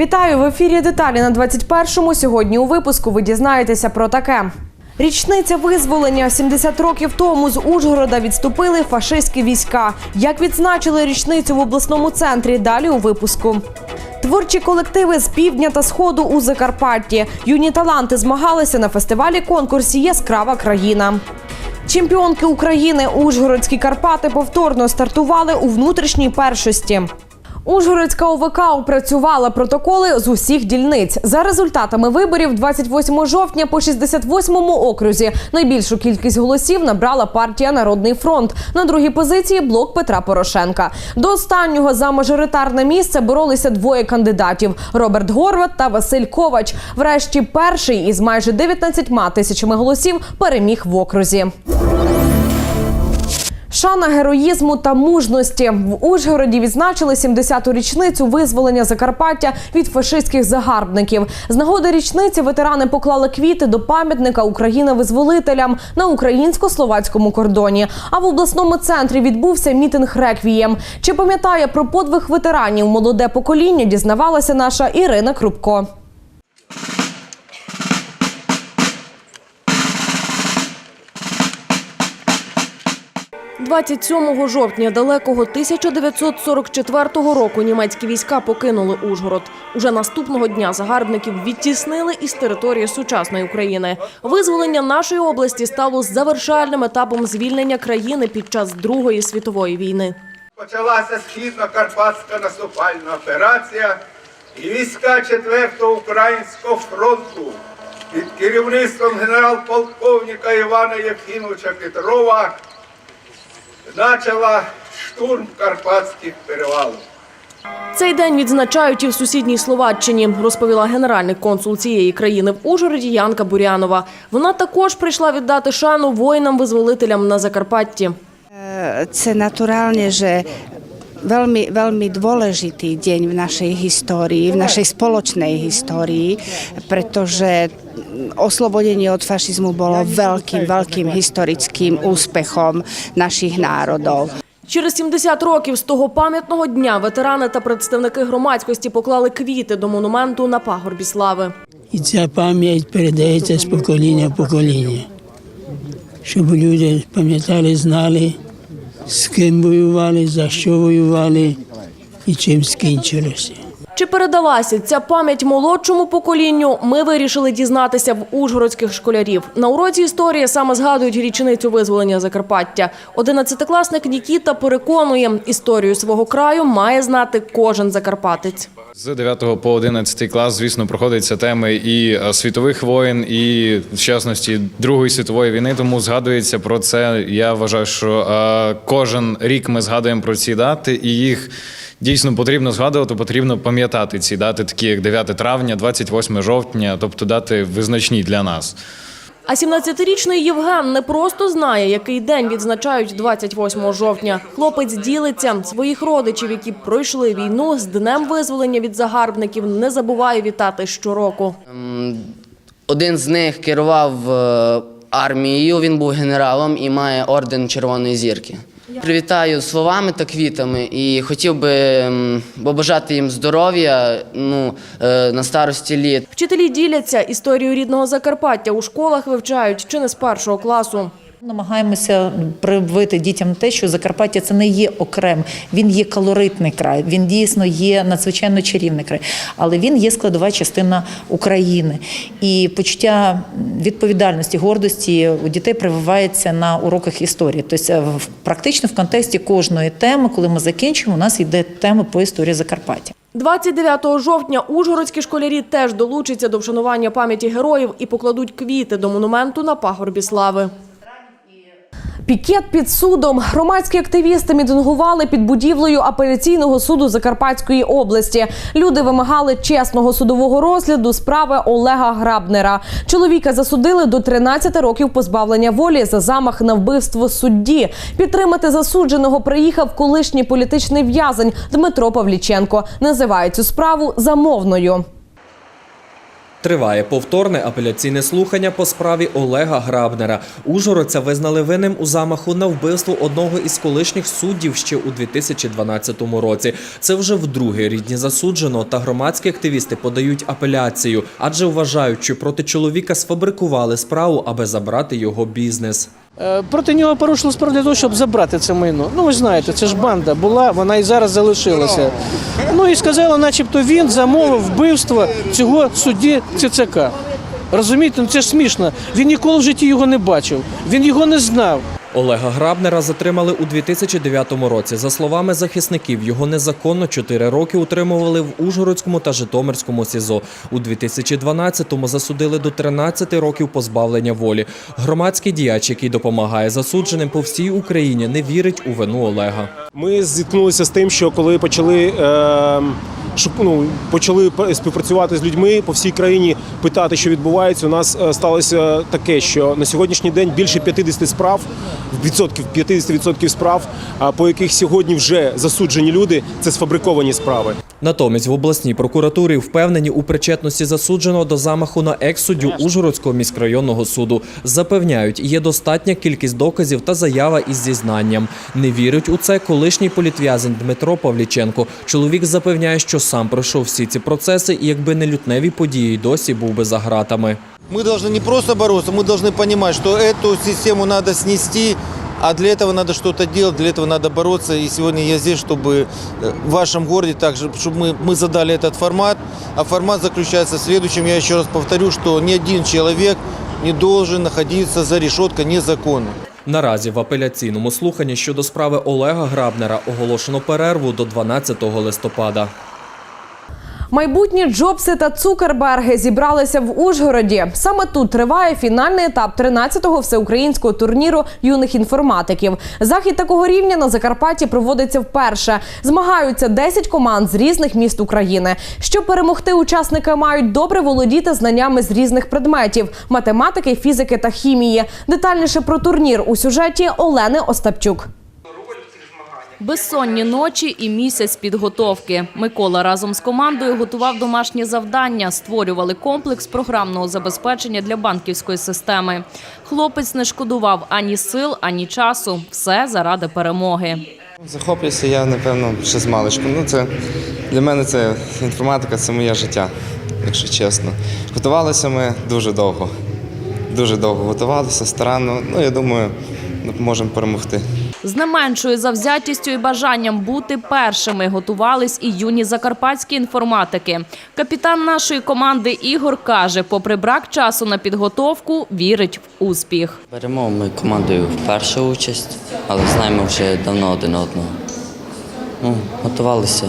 Вітаю в ефірі. Деталі на 21-му. Сьогодні у випуску ви дізнаєтеся про таке. Річниця визволення 70 років тому з Ужгорода відступили фашистські війська. Як відзначили річницю в обласному центрі? Далі у випуску. Творчі колективи з півдня та сходу у Закарпатті. Юні таланти змагалися на фестивалі конкурсі Яскрава країна. Чемпіонки України Ужгородські Карпати повторно стартували у внутрішній першості. Ужгородська ОВК опрацювала протоколи з усіх дільниць. За результатами виборів 28 жовтня по 68-му окрузі найбільшу кількість голосів набрала партія Народний фронт. На другій позиції блок Петра Порошенка. До останнього за мажоритарне місце боролися двоє кандидатів: Роберт Горват та Василь Ковач. Врешті перший із майже 19 тисячами голосів переміг в окрузі. Шана героїзму та мужності в Ужгороді відзначили 70-ту річницю визволення Закарпаття від фашистських загарбників. З нагоди річниці ветерани поклали квіти до пам'ятника Україна-визволителям на українсько-словацькому кордоні. А в обласному центрі відбувся мітинг реквієм. Чи пам'ятає про подвиг ветеранів молоде покоління? Дізнавалася наша Ірина Крупко. 27 жовтня далекого 1944 року німецькі війська покинули Ужгород. Уже наступного дня загарбників відтіснили із території сучасної України. Визволення нашої області стало завершальним етапом звільнення країни під час Другої світової війни. Почалася східно-карпатська наступальна операція, і війська 4-го Українського фронту під керівництвом генерал-полковника Івана Євгеновича Петрова почала штурм карпатських перевалів. Цей день відзначають і в сусідній Словаччині, розповіла генеральний консул цієї країни в Ужгороді Янка Бурянова. Вона також прийшла віддати шану воїнам-визволителям на Закарпатті. Це натуральне, že veľmi, veľmi dôležitý deň v našej histórii, v našej spoločnej histórii, pretože oslobodenie od fašizmu bolo veľkým, veľkým historickým úspechom našich národov. Через 70 років з того пам'ятного дня ветерани та представники громадськості поклали квіти до монументу на пагорбі слави. І ця пам'ять передається з покоління в покоління, щоб люди пам'ятали, знали, з ким воювали, за що воювали і чим скінчилося. Чи передалася ця пам'ять молодшому поколінню? Ми вирішили дізнатися в ужгородських школярів. На уроці історії саме згадують річницю визволення Закарпаття. Одинадцятикласник Нікіта переконує, історію свого краю має знати кожен закарпатець. З 9 по 11 клас, звісно, проходиться теми і е, світових воєн, і в частності Другої світової війни. Тому згадується про це. Я вважаю, що е, кожен рік ми згадуємо про ці дати, і їх дійсно потрібно згадувати. Потрібно пам'ятати ці дати, такі як 9 травня, 28 жовтня, тобто дати визначні для нас. А 17-річний Євген не просто знає, який день відзначають 28 жовтня. Хлопець ділиться своїх родичів, які пройшли війну з днем визволення від загарбників, не забуває вітати щороку. Один з них керував е, армією, він був генералом і має орден Червоної зірки. Привітаю словами та квітами і хотів би побажати їм здоров'я ну, е, на старості літ. Вчителі діляться історію рідного Закарпаття у школах вивчають чи не з першого класу. Намагаємося привити дітям те, що Закарпаття це не є окрем, він є калоритний край, він дійсно є надзвичайно чарівний край, але він є складова частина України. І почуття відповідальності, гордості у дітей прививається на уроках історії. Тобто, в- практично в контексті кожної теми, коли ми закінчуємо, у нас йде тема по історії Закарпаття. 29 жовтня ужгородські школярі теж долучаться до вшанування пам'яті героїв і покладуть квіти до монументу на пагорбі слави. Пікет під судом. Громадські активісти мітингували під будівлею апеляційного суду Закарпатської області. Люди вимагали чесного судового розгляду справи Олега Грабнера. Чоловіка засудили до 13 років позбавлення волі за замах на вбивство судді. Підтримати засудженого приїхав колишній політичний в'язень Дмитро Павліченко. Називає цю справу замовною. Триває повторне апеляційне слухання по справі Олега Грабнера. Ужгородця визнали винним у замаху на вбивство одного із колишніх суддів ще у 2012 році. Це вже вдруге рідні засуджено, та громадські активісти подають апеляцію, адже вважають, що проти чоловіка сфабрикували справу, аби забрати його бізнес. Е, Проти нього порушили справу для того, щоб забрати це майно. Ну ви знаєте, це ж банда була, вона і зараз залишилася. Ну і сказали, начебто він замовив вбивство цього судді ЦЦК. Розумієте, ну це ж смішно. Він ніколи в житті його не бачив, він його не знав. Олега Грабнера затримали у 2009 році. За словами захисників, його незаконно 4 роки утримували в Ужгородському та Житомирському СІЗО. У 2012-му засудили до 13 років позбавлення волі. Громадський діяч, який допомагає засудженим по всій Україні, не вірить у вину Олега. Ми зіткнулися з тим, що коли почали, е, шук- ну, почали співпрацювати з людьми по всій країні, питати, що відбувається, у нас е, сталося таке, що на сьогоднішній день більше 50 справ, відсотків 50% справ, по яких сьогодні вже засуджені люди, це сфабриковані справи. Натомість в обласній прокуратурі впевнені у причетності засудженого до замаху на екс-суддю Ужгородського міськрайонного суду. Запевняють, є достатня кількість доказів та заява із зізнанням. Не вірить у це колишній політв'язень Дмитро Павліченко. Чоловік запевняє, що сам пройшов всі ці процеси, і якби не лютневі події, й досі був би за гратами. Мы должны не просто бороться, мы должны понимать, что эту систему надо снести, а для этого надо что-то делать, для этого надо бороться. И сегодня я здесь, чтобы э, в вашем городе также, чтобы мы, мы задали этот формат. А формат заключается в следующем. Я еще раз повторю, что ни один человек не должен находиться за решеткой незаконно. Наразі в апеляційному слуханні щодо справи Олега Грабнера оголошено перерву до 12 листопада. Майбутні Джобси та Цукерберги зібралися в Ужгороді. Саме тут триває фінальний етап 13-го всеукраїнського турніру юних інформатиків. Захід такого рівня на Закарпатті проводиться вперше. Змагаються 10 команд з різних міст України. Щоб перемогти, учасники мають добре володіти знаннями з різних предметів математики, фізики та хімії. Детальніше про турнір у сюжеті Олени Остапчук. Безсонні ночі і місяць підготовки. Микола разом з командою готував домашні завдання, створювали комплекс програмного забезпечення для банківської системи. Хлопець не шкодував ані сил, ані часу. Все заради перемоги. Захоплююся я, напевно, ще з маличку. Ну, це, для мене це інформатика, це моє життя, якщо чесно. Готувалися ми дуже довго. Дуже довго готувалися, старанно. Ну, я думаю, можемо перемогти. З не меншою завзятістю і бажанням бути першими готувались і юні закарпатські інформатики. Капітан нашої команди Ігор каже, попри брак часу на підготовку, вірить в успіх. Беремо ми командою вперше участь, але знаємо вже давно один одного. Ну, готувалися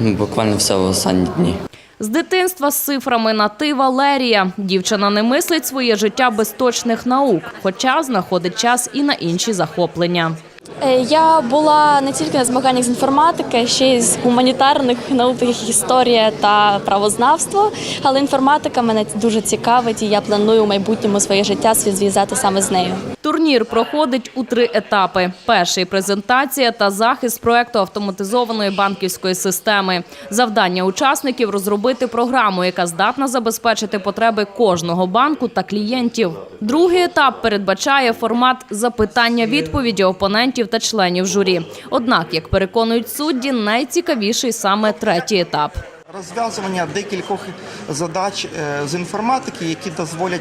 буквально все в останні дні. З дитинства з цифрами на ти Валерія. Дівчина не мислить своє життя без точних наук, хоча знаходить час і на інші захоплення. Е, Я була не тільки на змаганнях з інформатики, ще й з гуманітарних наук, як історія та правознавство. Але інформатика мене дуже цікавить, і я планую у майбутньому своє життя зв'язати саме з нею. Турнір проходить у три етапи: перший презентація та захист проекту автоматизованої банківської системи. Завдання учасників розробити програму, яка здатна забезпечити потреби кожного банку та клієнтів. Другий етап передбачає формат запитання-відповіді опонентів та членів журі. Однак, як переконують судді, найцікавіший саме третій етап. Розв'язування декількох задач е, з інформатики, які дозволять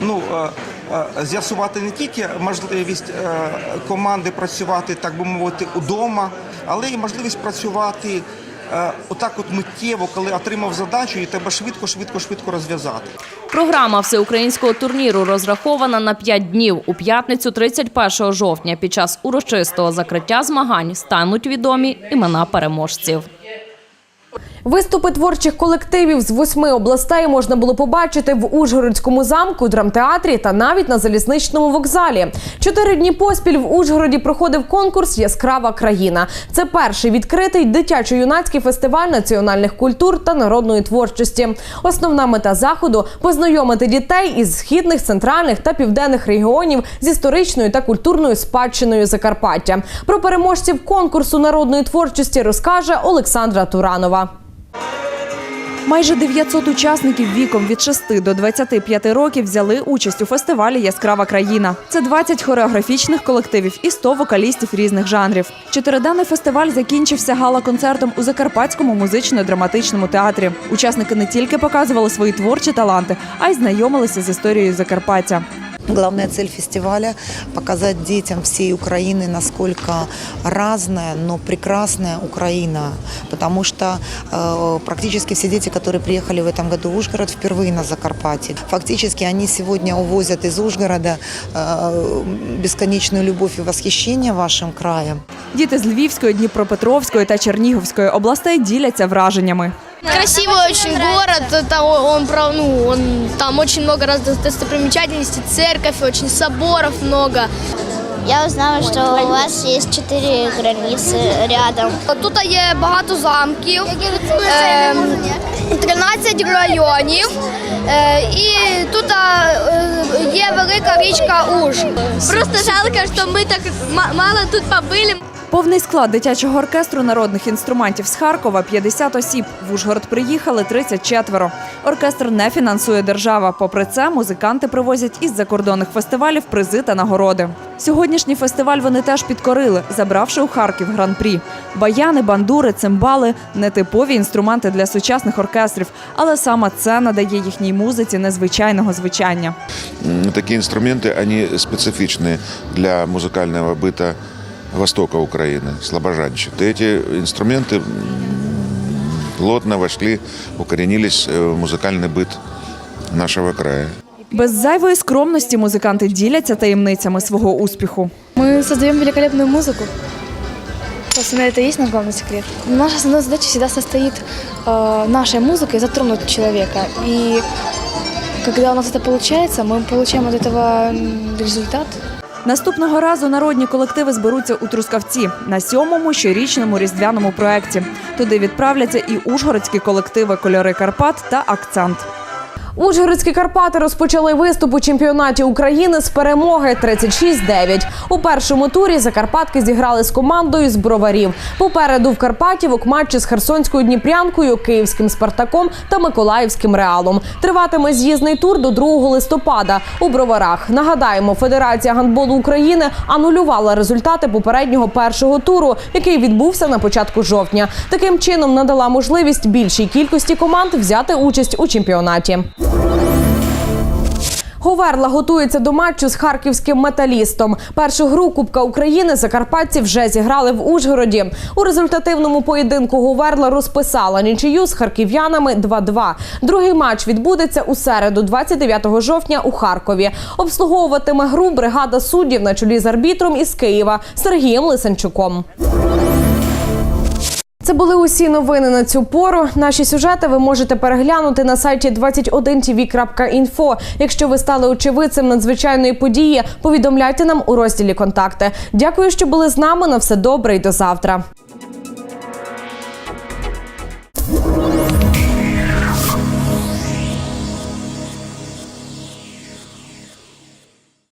ну, е, е, з'ясувати не тільки можливість команди працювати, так би мовити, удома, але й можливість працювати отак от миттєво, коли отримав задачу і треба швидко, швидко, швидко розв'язати. Програма всеукраїнського турніру розрахована на 5 днів. У п'ятницю, 31 жовтня, під час урочистого закриття змагань стануть відомі імена переможців. Виступи творчих колективів з восьми областей можна було побачити в Ужгородському замку, драмтеатрі та навіть на залізничному вокзалі. Чотири дні поспіль в Ужгороді проходив конкурс Яскрава країна. Це перший відкритий дитячо-юнацький фестиваль національних культур та народної творчості. Основна мета заходу познайомити дітей із східних, центральних та південних регіонів з історичною та культурною спадщиною Закарпаття. Про переможців конкурсу народної творчості розкаже Олександра Туранова. Майже 900 учасників віком від 6 до 25 років взяли участь у фестивалі Яскрава країна. Це 20 хореографічних колективів і 100 вокалістів різних жанрів. Чотириденний фестиваль закінчився гала-концертом у Закарпатському музично-драматичному театрі. Учасники не тільки показували свої творчі таланти, а й знайомилися з історією Закарпаття. Главная цель фестиваля – показать детям всей Украины, насколько разная, но прекрасная Украина. Потому что э, практически все дети, которые приехали в этом году в Ужгород, впервые на Закарпатье. Фактически они сегодня увозят из Ужгорода э, бесконечную любовь и восхищение вашим краем. Діти з Львівської, Дніпропетровської та Чернігівської областей діляться враженнями. Красивый очень город, это он, про- ну, он, там очень много разных достопримечательностей, церковь, очень соборов много. Я узнала, що у вас є чотири границі рядом. Тут є багато замків, ем, 13 районів, е, і тут е, є велика річка Уж. Просто жалко, що ми так мало тут побили. Повний склад дитячого оркестру народних інструментів з Харкова 50 осіб. В Ужгород приїхали 34. Оркестр не фінансує держава. Попри це, музиканти привозять із закордонних фестивалів призи та нагороди. Сьогоднішній фестиваль вони теж підкорили, забравши у Харків гран-прі. Баяни, бандури, цимбали нетипові інструменти для сучасних оркестрів, але саме це надає їхній музиці незвичайного звучання. М, Такие инструменты, они специфичны для музыкального быта востока Украины, слобожанщины. Эти инструменты м, плотно вошли, укоренились э, в музыкальный быт нашего края. Без зайвої скромності музиканти діляться таємницями свого успіху. Мы создаем великолепную музыку. Собственно, это и есть наш главный секрет. Наша основная задача всегда состоит э, нашей музыкой затронуть человека. И когда у нас это получается, мы получаем от этого м, результат. Наступного разу народні колективи зберуться у Трускавці на сьомому щорічному різдвяному проєкті. Туди відправляться і ужгородські колективи Кольори Карпат та Акцент. Ужгородські Карпати розпочали виступ у чемпіонаті України з перемоги 36-9. У першому турі закарпатки зіграли з командою з броварів. Попереду в Карпатівок матчі з Херсонською Дніпрянкою, Київським Спартаком та Миколаївським Реалом. Триватиме з'їзний тур до 2 листопада у броварах. Нагадаємо, Федерація гандболу України анулювала результати попереднього першого туру, який відбувся на початку жовтня. Таким чином надала можливість більшій кількості команд взяти участь у чемпіонаті. Говерла готується до матчу з харківським металістом. Першу гру Кубка України закарпатці вже зіграли в Ужгороді. У результативному поєдинку Говерла розписала нічию з харків'янами 2-2. Другий матч відбудеться у середу, 29 жовтня, у Харкові. Обслуговуватиме гру бригада суддів на чолі з арбітром із Києва Сергієм Лисенчуком. Це були усі новини на цю пору. Наші сюжети ви можете переглянути на сайті 21tv.info. Якщо ви стали очевидцем надзвичайної події, повідомляйте нам у розділі Контакти. Дякую, що були з нами. На все добре і до завтра.